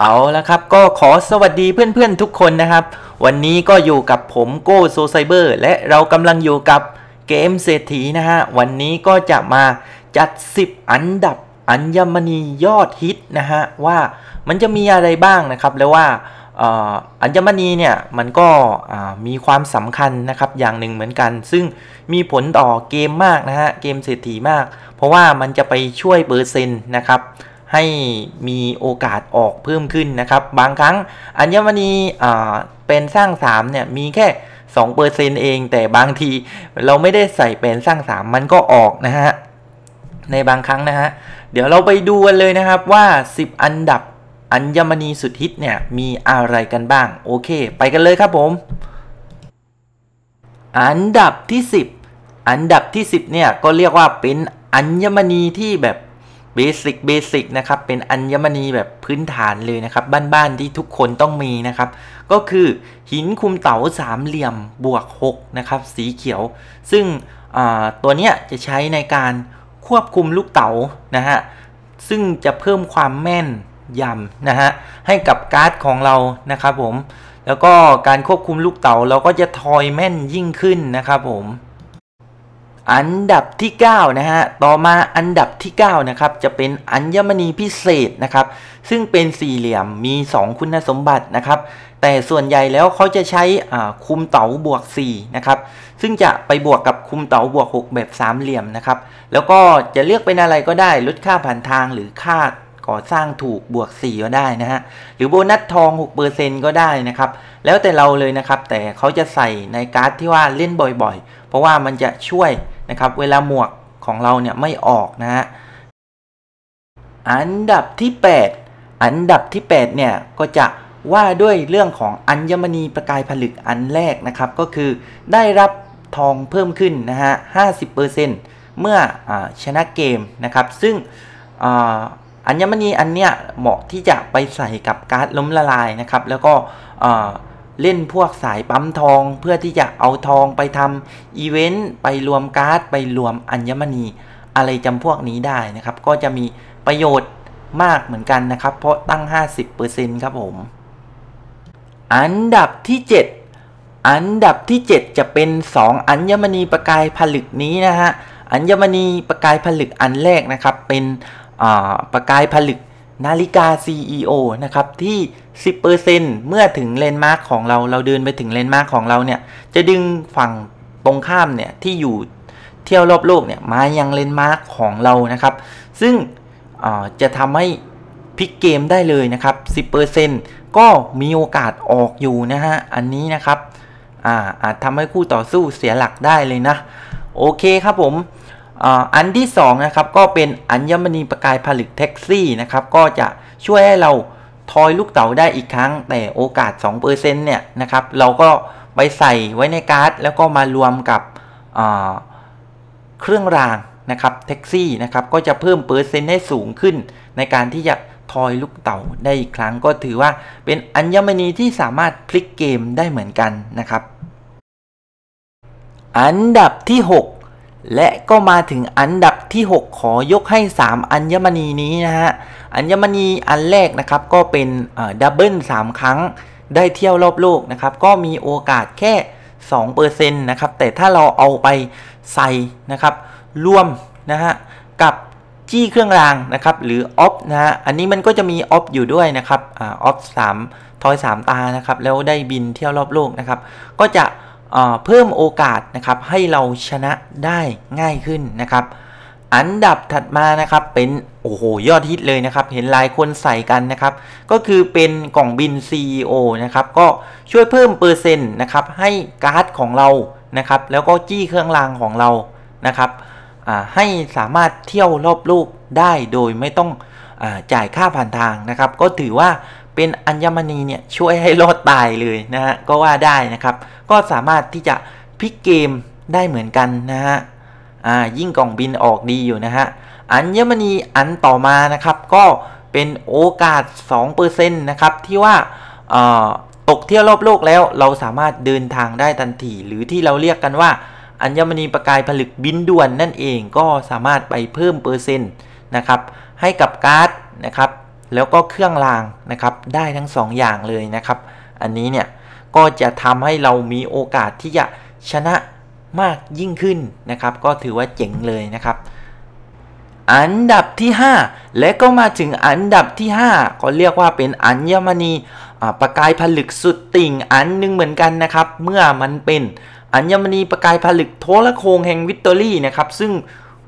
เอาละครับก็ขอสวัสดีเพื่อนๆทุกคนนะครับ วันนี้ก็อยู่กับผมโก้โซไซเบอร์และเรากำลังอยู่กับเกมเศรษฐีนะฮะ วันนี้ก็จะมาจัด 10 อันดับอัญมณียอดฮิตนะฮะ ว่ามันจะมีอะไรบ้างนะครับ แล้วว่าอัญมณีเนี่ยมันก็มีความสำคัญนะครับอย่างหนึ่งเหมือนกัน ซึ่งมีผลต่อเกมมากนะฮะเกมเศรษฐีมาก เพราะว่ามันจะไปช่วยเปอร์เซ็นต์นะครับ ให้มีโอกาสออกเพิ่มขึ้นนะครับ บางครั้งอัญมณีเป็นสร้าง3เนี่ยมีแค่2%เเองแต่บางทีเราไม่ได้ใส่เป็นสร้าง3มันก็ออกนะฮะ ในบางครั้งนะฮะ เดี๋ยวเราไปดูกันเลยนะครับว่า 10 อันดับอัญมณีสุดฮิตเนี่ยมีอะไรกันบ้าง โอเค ไปกันเลยครับผม อันดับที่ 10 อันดับที่ 10เนี่ยก็เรียกว่าเป็นอัญมณีที่แบบ เบสิกเบสิกนะครับ เป็นอัญมณีแบบพื้นฐานเลยนะครับ บ้านๆที่ทุกคนต้องมีนะครับ ก็คือหินคุมเต๋าสามเหลี่ยมบวก6นะครับ สีเขียว ซึ่งตัวเนี้ยจะใช้ในการควบคุมลูกเต๋านะฮะ ซึ่งจะเพิ่มความแม่นยำนะฮะ ให้กับการ์ดของเรานะครับผม แล้วก็การควบคุมลูกเต๋าเราก็จะทอยแม่นยิ่งขึ้นนะครับผม อันดับที่ 9 นะฮะ ต่อมาอันดับที่ 9 นะครับ จะเป็นอัญมณีพิเศษนะครับ ซึ่งเป็นสี่เหลี่ยมมี 2 คุณสมบัตินะครับ แต่ส่วนใหญ่แล้วเขาจะใช้คุมเต๋าบวก4นะครับ ซึ่งจะไปบวกกับคุมเต๋าบวก 6 แบบสามเหลี่ยมนะครับ แล้วก็จะเลือกเป็นอะไรก็ได้ลดค่าผ่านทางหรือค่าก่อสร้างถูกบวก 4 ก็ได้นะฮะ หรือโบนัสทอง 6%ก็ได้นะครับ แล้วแต่เราเลยนะครับ แต่เขาจะใส่ในการ์ดที่ว่าเล่นบ่อยๆ ราะว่ามันจะช่วยนะครับเวลาหมวกของเราเนี่ยไม่ออกนะฮะอันดับที่ 8 อันดับที่8เนี่ยก็จะว่าด้วยเรื่องของอัญมณีประกายผลึกอันแรกนะครับ ก็คือได้รับทองเพิ่มขึ้นนะฮะ 50%เมื่ออชนะเกมนะครับ ซึ่งอัญมณีอันเนี้ยเหมาะที่จะไปใส่กับการ์ดล้มละลายนะครับ แล้วก็ เล่นพวกสายปั๊มทองเพื่อที่จะเอาทองไปทำอีเวนต์ไปรวมการ์ด ไปรวมอัญมณีอะไรจำพวกนี้ได้นะครับ ก็จะมีประโยชน์มากเหมือนกันนะครับ เพราะตั้ง 50%ครับผม อันดับที่ 7 อันดับที่ 7 จะเป็น 2 อัญมณีประกายผลึกนี้นะฮะอัญมณีประกายผลึกอันแรกนะครับ เป็นประกายผลึก นาฬิกา CEO นะครับที่ 10%เมื่อถึงเลนมาร์กของเราเราเดินไปถึงเลนมาร์กของเราเนี่ยจะดึงฝั่งตรงข้ามเนี่ยที่อยู่เที่ยวรอบโลกเนี่ยมายังเลนมาร์กของเรานะครับ ซึ่งจะทำให้พลิกเกมได้เลยนะครับ 10%ก็มีโอกาสออกอยู่นะฮะอันนี้นะครับอาจทำให้คู่ต่อสู้เสียหลักได้เลยนะ โอเคครับผม อันที่2นะครับก็เป็นอัญมณีประกายผลึกแท็กซี่นะครับก็จะช่วยให้เราทอยลูกเต๋าได้อีกครั้ง แต่โอกาส 2%เนี่ยนะครับเราก็ไปใส่ไว้ในการ์ด แล้วก็มารวมกับเครื่องรางนะครับแท็กซี่นะครับก็จะเพิ่มเปอร์เซ็นต์ให้สูงขึ้น ในการที่จะทอยลูกเต๋าได้อีกครั้ง ก็ถือว่าเป็นอัญมณีที่สามารถพลิกเกมได้เหมือนกันนะครับ อันดับที่ 6 และก็มาถึงอันดับที่ 6 ขอยกให้ 3 อัญมณีนี้นะฮะ อัญมณีอันแรกนะครับก็เป็นดับเบิล3 ครั้งได้เที่ยวรอบโลกนะครับ ก็มีโอกาสแค่ 2%นะครับ แต่ถ้าเราเอาไปใส่นะครับรวมนะฮะกับจี้เครื่องรางนะครับหรือออฟนะฮะอันนี้มันก็จะมีออฟอยู่ด้วยนะครับออฟสามทอย3ตานะครับแล้วได้บินเที่ยวรอบโลกนะครับ ก็จะ เพิ่มโอกาสนะครับให้เราชนะได้ง่ายขึ้นนะครับ อันดับถัดมานะครับเป็นโอ้โหยอดฮิตเลยนะครับ เห็นหลายคนใส่กันนะครับ ก็คือเป็นกล่องบิน CEO นะครับก็ช่วยเพิ่มเปอร์เซ็นต์นะครับให้การ์ดของเรานะครับ แล้วก็จี้เครื่องรางของเรานะครับให้สามารถเที่ยวรอบโลกได้โดยไม่ต้องอจ่ายค่าผ่านทางนะครับ ก็ถือว่า เป็นอัญมณีเนี่ยช่วยให้รอดตายเลยนะฮะก็ว่าได้นะครับ ก็สามารถที่จะพลิกเกมได้เหมือนกันนะฮะอ่ายิ่งกล่องบินออกดีอยู่นะฮะอัญมณีอันต่อมานะครับ ก็เป็นโอกาส 2%นะครับที่ว่าตกเที่ยวรอบโลกแล้วเราสามารถเดินทางได้ทันที หรือที่เราเรียกกันว่า อัญมณีประกายผลึกบินด่วนนั่นเองก็สามารถไปเพิ่มเปอร์เซ็นต์นะครับให้กับการ์ดนะครับ แล้วก็เครื่องรางนะครับได้ทั้ง2ออย่างเลยนะครับ อันนี้เนี่ยก็จะทำให้เรามีโอกาสที่จะชนะมากยิ่งขึ้นนะครับ ก็ถือว่าเจ๋งเลยนะครับ อันดับที่ 5 และก็มาถึงอันดับที่ 5 ก็เรียกว่าเป็นอัญมณีประกายผลึกสุดติ่งอันนึงเหมือนกันนะครับ เมื่อมันเป็นอัญมณีประกายผลึกโทรโคงแห่งวิตตอรี่นะครับ ซึ่ง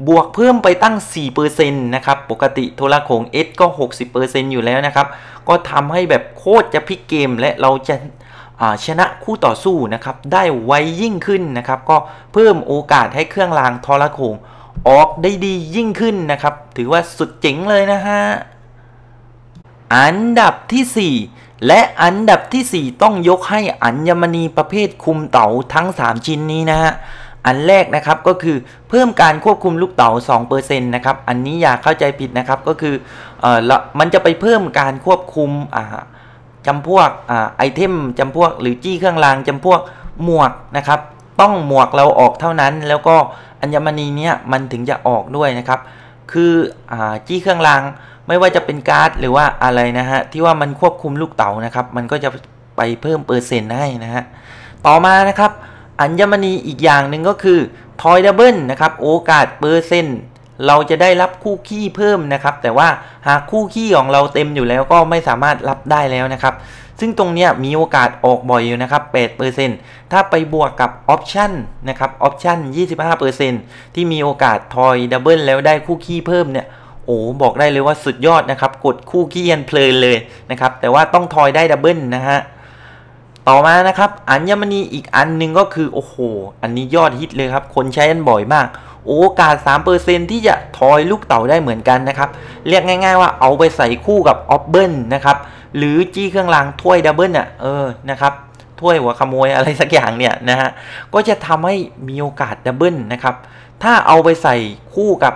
บวกเพิ่มไปตั้ง 4%นะครับ ปกติโทรโคง S ก็ 60%อยู่แล้วนะครับ ก็ทำให้แบบโคตรจะพลิกเกมและเราจะชนะคู่ต่อสู้นะครับ ได้ไวยิ่งขึ้นนะครับ ก็เพิ่มโอกาสให้เครื่องรางทรโขงออกได้ดียิ่งขึ้นนะครับ ถือว่าสุดเจ๋งเลยนะฮะ อันดับที่ 4 และอันดับที่ 4 ต้องยกให้อัญมณีประเภทคุมเต๋าทั้ง 3 ชิ้นนี้นะฮะ อันแรกนะครับก็คือเพิ่มการควบคุมลูกเต๋า2%นะครับอันนี้อย่าเข้าใจผิดนะครับก็คือเออมันจะไปเพิ่มการควบคุมอ่าจำพวกไอเทมจำพวกหรือจี้เครื่องรางจำพวกหมวกนะครับต้องหมวกเราออกเท่านั้น แล้วก็อัญมณีเนี้ยมันถึงจะออกด้วยนะครับ คืออจี้เครื่องรางไม่ว่าจะเป็นการ์ดหรือว่าอะไรนะฮะที่ว่ามันควบคุมลูกเต๋านะครับ มันก็จะไปเพิ่มเปอร์เซ็นต์ให้นะฮะต่อมานะครับ อัญมณีอีกอย่างหนึ่งก็คือทอยดับเบิลนะครับโอกาสเปอร์เซ็นต์เราจะได้รับคู่ขี้เพิ่มนะครับ แต่ว่าหากคู่ขี้ของเราเต็มอยู่แล้วก็ไม่สามารถรับได้แล้วนะครับ ซึ่งตรงนี้มีโอกาสออกบ่อยอยู่นะครับ 8%ถ้าไปบวกกับออปชั่นนะครับออปชั่น25%ที่มีโอกาสทอยดับเบิลแล้วได้คู่ขี้เพิ่มเนี่ยโอ้บอกได้เลยว่าสุดยอดนะครับ กดคู่ขี้ยันเพลินเลยนะครับ แต่ว่าต้องทอยได้ดับเบิลนะฮะ ต่อมานะครับ อัญมณีอีกอันหนึ่งก็คือโอ้โห อันนี้ยอดฮิตเลยครับ คนใช้กันบ่อยมาก โอกาส 3%ที่จะทอยลูกเต่าได้เหมือนกันนะครับ เรียกง่าย ๆ ว่าเอาไปใส่คู่กับออฟเบิลนะครับ หรือจี้เครื่องรางถ้วยดับเบิลอะเออนะครับถ้วยหัวขโมยอะไรสักอย่างเนี่ยนะฮะ ก็จะทำให้มีโอกาสดับเบิลนะครับ ถ้าเอาไปใส่คู่กับ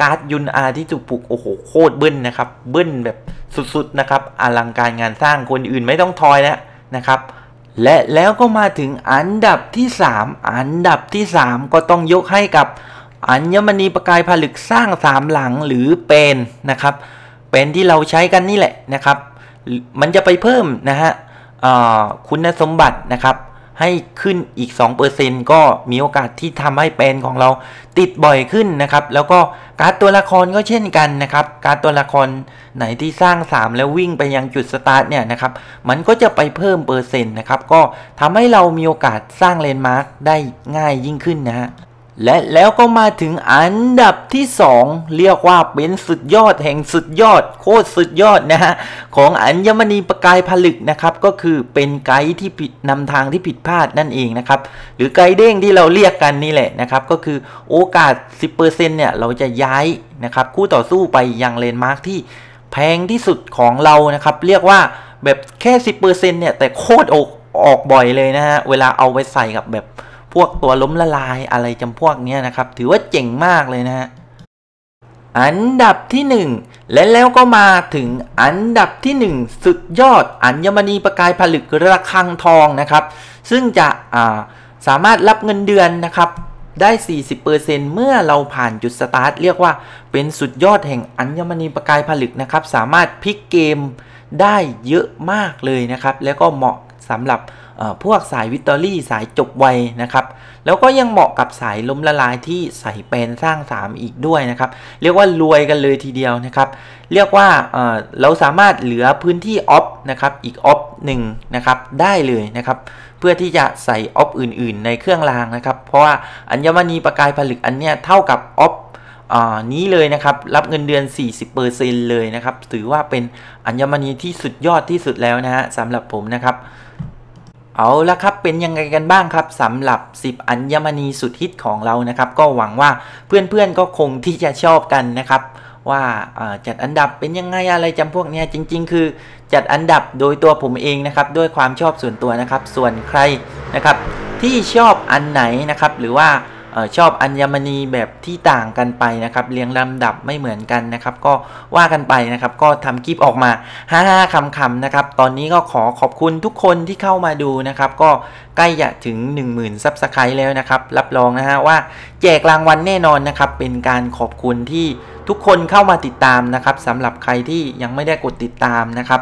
การ์ดยุนอาที่ถูกปลุกโอ้โหโคตรเบิ้ลนะครับ เบิ้ลแบบสุดๆนะครับอลังการงานสร้างคนอื่นไม่ต้องทอยแล้ว นะครับ และแล้วก็มาถึงอันดับที่ 3 อันดับที่ 3 ก็ต้องยกให้กับอัญมณีประกายผลึกสร้างสามหลังหรือเป็นนะครับเป็นที่เราใช้กันนี่แหละนะครับ มันจะไปเพิ่มนะฮะคุณสมบัตินะครับ ให้ขึ้นอีก 2%ก็มีโอกาสที่ทำให้เปนของเราติดบ่อยขึ้นนะครับ แล้วก็การ์ดตัวละครก็เช่นกันนะครับ การ์ดตัวละครไหนที่สร้าง 3 แล้ววิ่งไปยังจุดสตาร์ทเนี่ยนะครับ มันก็จะไปเพิ่มเปอร์เซ็นต์นะครับ ก็ทำให้เรามีโอกาสสร้างเลนมาร์กได้ง่ายยิ่งขึ้นนะฮะ และแล้วก็มาถึงอันดับที่ 2 เรียกว่าเป็นสุดยอดแห่งสุดยอด โคตรสุดยอดนะฮะ ของอัญมณีประกายผลึกนะครับ ก็คือเป็นไกด์ที่ผิดนำทางที่ผิดพลาดนั่นเองนะครับ หรือไกด์เด้งที่เราเรียกกันนี่แหละนะครับ ก็คือโอกาส 10%เนี่ยเราจะย้ายนะครับคู่ต่อสู้ไปยังเลนมาร์กที่แพงที่สุดของเรานะครับ เรียกว่าแบบแค่ 10%เนี่ยแต่โคตรออกออกบ่อยเลยนะฮะเวลาเอาไปใส่กับแบบ พวกตัวล้มละลายอะไรจำพวกนี้นะครับ ถือว่าเจ๋งมากเลยนะฮะอันดับที่ 1 และแล้วก็มาถึงอันดับที่ 1 สุดยอดอัญมณีประกายผลึกระฆังทองนะครับ ซึ่งจะาสามารถรับเงินเดือนนะครับได้ 40%เมื่อเราผ่านจุดสตาร์ทเรียกว่าเป็นสุดยอดแห่งอัญมณีประกายผลึกนะครับ สามารถพลิกเกมได้เยอะมากเลยนะครับ แล้วก็เหมาะ สำหรับพวกสายวิตอรี่สายจบไวนะครับ แล้วก็ยังเหมาะกับสายล้มละลายที่ใส่เป็นสร้าง 3 อีกด้วยนะครับ เรียกว่ารวยกันเลยทีเดียวนะครับ เรียกว่าเราสามารถเหลือพื้นที่ออฟนะครับอีกออฟหนึ่งนะครับได้เลยนะครับ เพื่อที่จะใส่ออฟอื่น ๆ ในเครื่องรางนะครับ เพราะว่าอัญมณีประกายผลึกอันเนี้ยเท่ากับออฟนี้เลยนะครับรับเงินเดือน 40%เลยนะครับ ถือว่าเป็นอัญมณีที่สุดยอดที่สุดแล้วนะฮะสำหรับผมนะครับ เอาละครับเป็นยังไงกันบ้างครับสำหรับ 10 อัญมณีสุดฮิตของเรานะครับ ก็หวังว่าเพื่อนๆก็คงที่จะชอบกันนะครับ ว่าจัดอันดับเป็นยังไงอะไรจำพวกนี้จริง ๆ คือจัดอันดับโดยตัวผมเองนะครับ ด้วยความชอบส่วนตัวนะครับ ส่วนใครนะครับ ที่ชอบอันไหนนะครับ หรือว่า ชอบอัญมณีแบบที่ต่างกันไปนะครับเรียงลำดับไม่เหมือนกันนะครับก็ว่ากันไปนะครับก็ทำคลิปออกมา5าคำคำนะครับตอนนี้ก็ขอขอบคุณทุกคนที่เข้ามาดูนะครับก็ใกล้จะถึง 10,000ซับสไครต์แล้วนะครับรับรองนะฮะว่าแจกรางวัลแน่นอนนะครับเป็นการขอบคุณที่ทุกคนเข้ามาติดตามนะครับสำหรับใครที่ยังไม่ได้กดติดตามนะครับ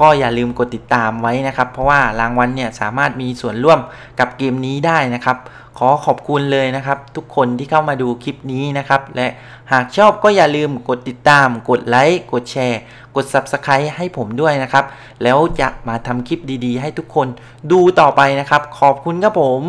ก็อย่าลืมกดติดตามไว้นะครับ เพราะว่ารางวัลเนี่ยสามารถมีส่วนร่วมกับเกมนี้ได้นะครับ ขอขอบคุณเลยนะครับ ทุกคนที่เข้ามาดูคลิปนี้นะครับ และหากชอบก็อย่าลืมกดติดตาม กดไลค์ กดแชร์ กด Subscribe ให้ผมด้วยนะครับ แล้วจะมาทำคลิปดีๆ ให้ทุกคนดูต่อไปนะครับ ขอบคุณครับผม